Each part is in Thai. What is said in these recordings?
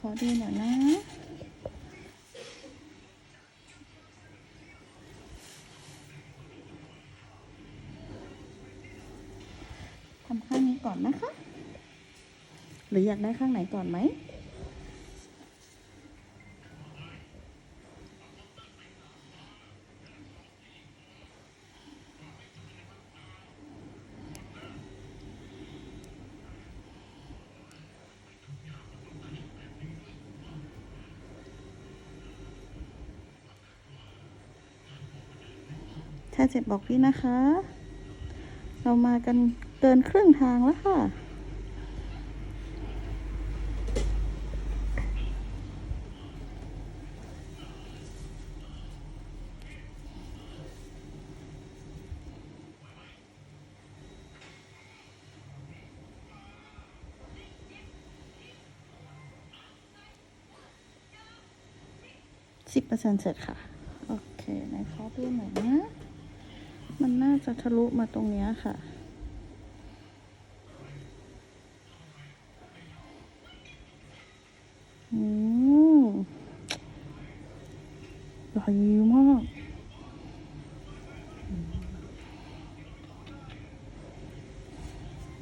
ขอดูหน่อยนะทำข้างนี้ก่อนนะคะ หรืออยากได้ข้างไหนก่อนไหมาเจ็บบอกพี่นะคะ เรามากันเกินครึ่งทางแล้วค่ะ สิบเปอร์เซ็นต์เสร็จค่ะ โอเค ไหนขอดูหน่อยนะ มันน่าจะทะลุมาตรงเนี้ยค่ะ อืมใหญ่มาก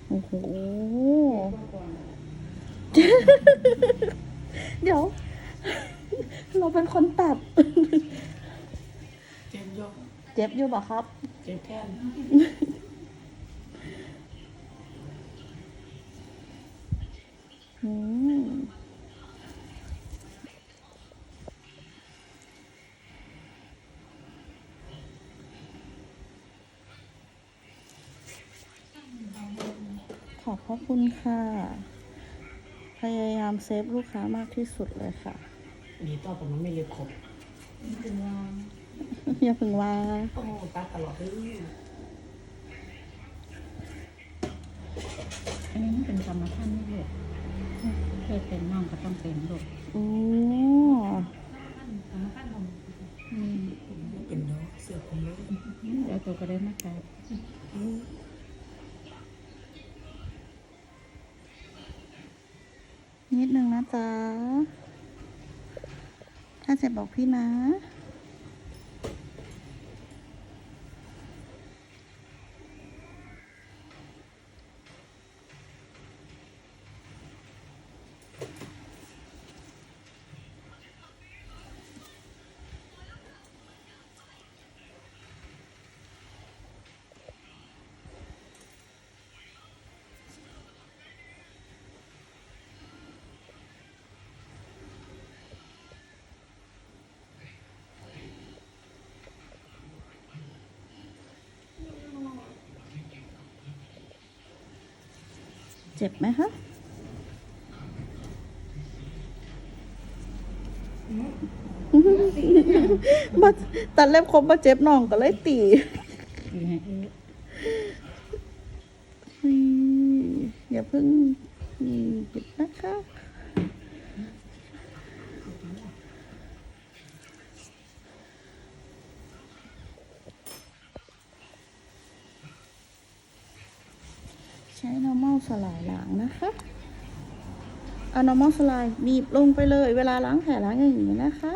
โอ้โห เดี๋ยว เราเป็นคนตัด เจ็บยกเจ็บอยู่บ่ครับเจ็บแค่นอืมขอบพระคุณค่ะ พยายามเซฟลูกค้ามากที่สุดเลยค่ะ ดีต่อแต่มันไม่เล็บครบ อย่าเพิ่งว่าโอ้ตัดตลอดเลยอันนี้มันเป็นกรรมพันธุ์นี่ลูกเคยเป็นน้องก็ต้องเป็นลูกโอ้กรรมพันธุ์ของอืมเป็นเนาะเสือผมเลยเดี๋ยวตัวก็ได้มากัดนิดนึงนะจ๊ะถ้าเจ็บบอกพี่นะ เจ็บไหมคะมาตัดเล็บครบมาเจ็บน้องก็เลยตีอยู่ให้เอ๊ะอืมอย่าเพิ่งอืมหยุดนะคะ ใช้ normal สลายล้างนะคะเอา normal สลายบีบลงไปเลย เวลาล้างแผลล้างอย่างนี้นะคะ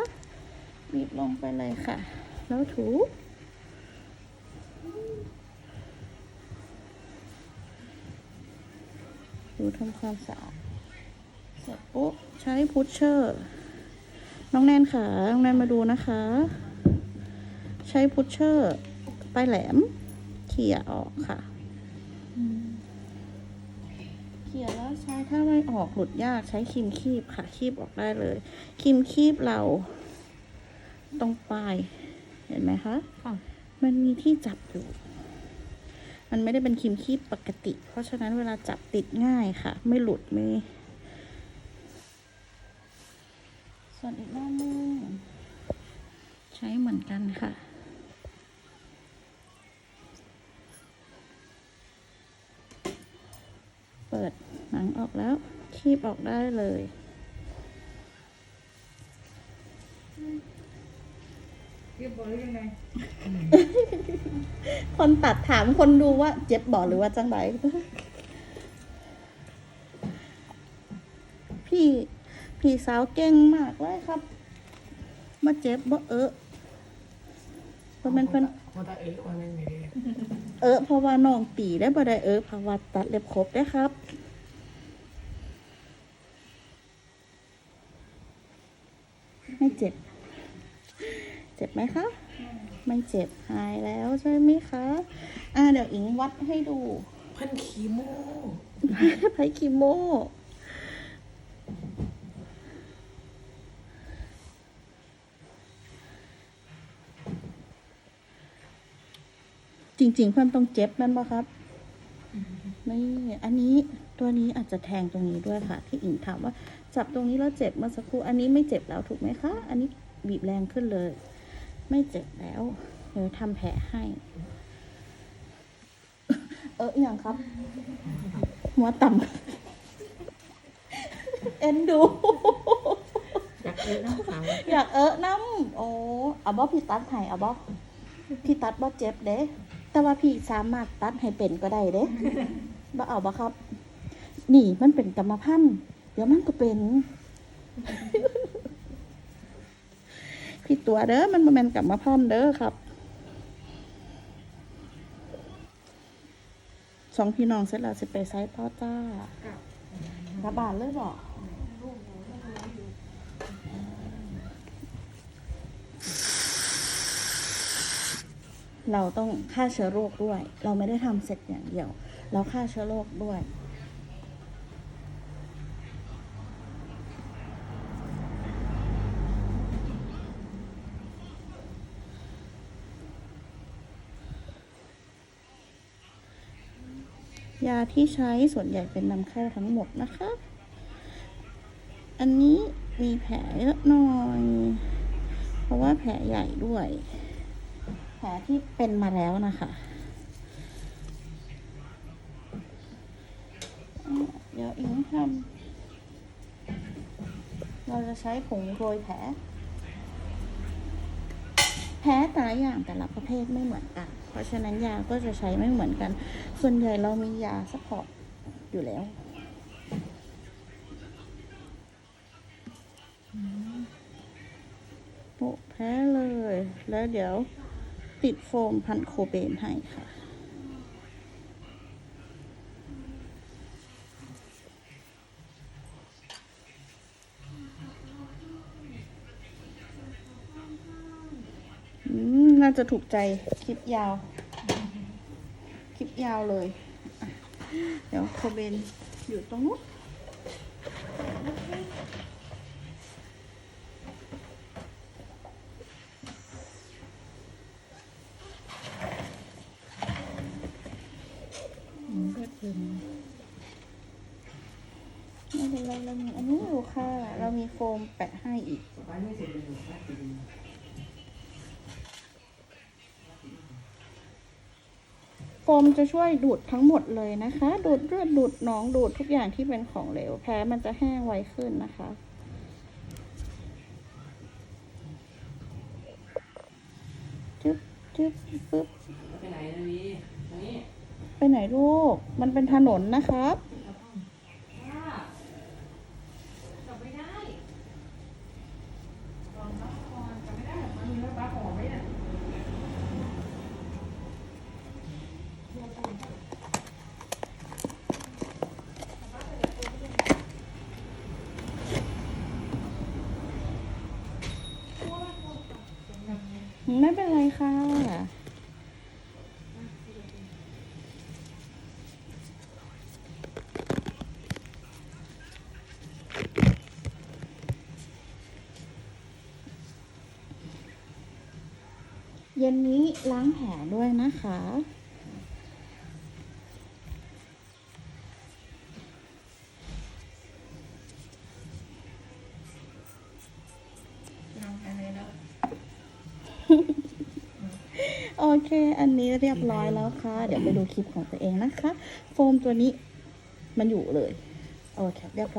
บีบลงไปเลยค่ะ แล้วถูดูทำความสะอาดเสร็จปุ๊บใช้พุชเชอร์ น้องแนนค่ะ น้องแนนมาดูนะคะ ใช้พุชเชอร์ปลายแหลมเขี่ยออกค่ะเขี่ยแล้ว ใช้ถ้าไม่ออกหลุดยากใช้ครีมคีบค่ะคีบออกได้เลยครีมคีบเรา ตรงปลายเห็นไหมคะค่ะมันมีที่จับอยู่ มันไม่ได้เป็นครีมคีบปกติ เพราะฉะนั้นเวลาจับติดง่ายค่ะ ไม่หลุดไม่ส่วนอีกด้านหนึงใช้เหมือนกันค่ะ เปิดหนังออก แล้ว คีบออกได้เลย เรียบร้อยยังไงคนตัดถามคนดูว่าเจ็บบ่หรือว่าจังไรพี่พี่สาวเก่งมากเลยครับ มาเจ็บบ่เออเพิ่นเป็นเพิ่นพอตาเอ๋ว่าไม่มีเลยเออเพราะว่าน้องตีได้บ่ได้เออเพราะว่าตัดเล็บครบได้ครับ ไม่เจ็บ เจ็บไหมคะ ไม่เจ็บหายแล้วใช่ไหมคะ อ่าเดี๋ยวอิงวัดให้ดูเพันคีโมไพคิโมจริง ๆ เพื่อนต้องเจ็บนั่นปะครับนี่อันนี้ตัวนี้อาจจะแทงตรงนี้ด้วยค่ะ ที่อิงถามว่า จับตรงนี้แล้วเจ็บเมื่อสักครู่อันนี้ไม่เจ็บแล้วถูกไหมคะ อันนี้บีบแรงขึ้นเลย ไม่เจ็บแล้วเดี๋ยวทำแผลให้ เอออหย่างครับ หัวต่ำเอ็นดู อยากเลยน้องสาวอยากเออน้ำโอ้เอาบ่พี่ตัดให้เอาบ่พี่ตัดบ่เจ็บเด้ แต่ว่าพี่สามารถตัดให้เป็นก็ได้เด้บ่เอาบ่ครับ นี่มันเป็นกรรมพันธุ์เดี๋ยวมันก็เป็น พี่ตัวเด้อมันบ่แมนกรรมาพันธุ์เด้อครับสองพี่น้องเสร็จแล้วสิไปไซต์ต่อจ้าระบาดเลยบอกเราต้องฆ่าเชื้อโรคด้วย เราไม่ได้ทำเสร็จอย่างเดียว เราฆ่าเชื้อโรคด้วย ยาที่ใช้ส่วนใหญ่เป็นนำเข้าทั้งหมดนะคะ อันนี้มีแผลเยอะหน่อย เพราะว่าแผลใหญ่ด้วย แผลที่เป็นมาแล้วนะคะอะเดี๋ยวอิงทำเราจะใช้ผงโรยแผล แผลแต่ละอย่างแต่ละประเภทไม่เหมือนกัน เพราะฉะนั้นยาก็จะใช้ไม่เหมือนกัน ส่วนใหญ่เรามียาซัพพอร์ตอยู่แล้วโอ้แพ้เลย แล้วเดี๋ยวติดโฟมพันโคเบนให้ค่ะ อืม น่า จะถูกใจคลิปยาว คลิปยาวเลย เดี๋ยวโคเบนอยู่ตรงนู้นไม่เป็นไรเรามีอันนี้อยู่ค่ะ เรามีโฟมแปะให้อีก โฟ มจะช่วยดูดทั้งหมดเลยนะคะ ดูดเลือดดูดหนองดูดทุกอย่างที่เป็นของเหลวแพ้มันจะแห้งไวขึ้นนะคะจึ๊บจึ๊บปึ๊บไปไหนนะวีนี่ไปไหนลูก มันเป็นถนนนะครับ ไม่เป็นไรค่ะ เย็นนี้ล้างแผลด้วยนะคะ โอเค อันนี้เรียบร้อยแล้วค่ะ เดี๋ยวไปดูคลิปของตัวเองนะคะ โฟมตัวนี้มันอยู่เลย โอเค เรียบร้อย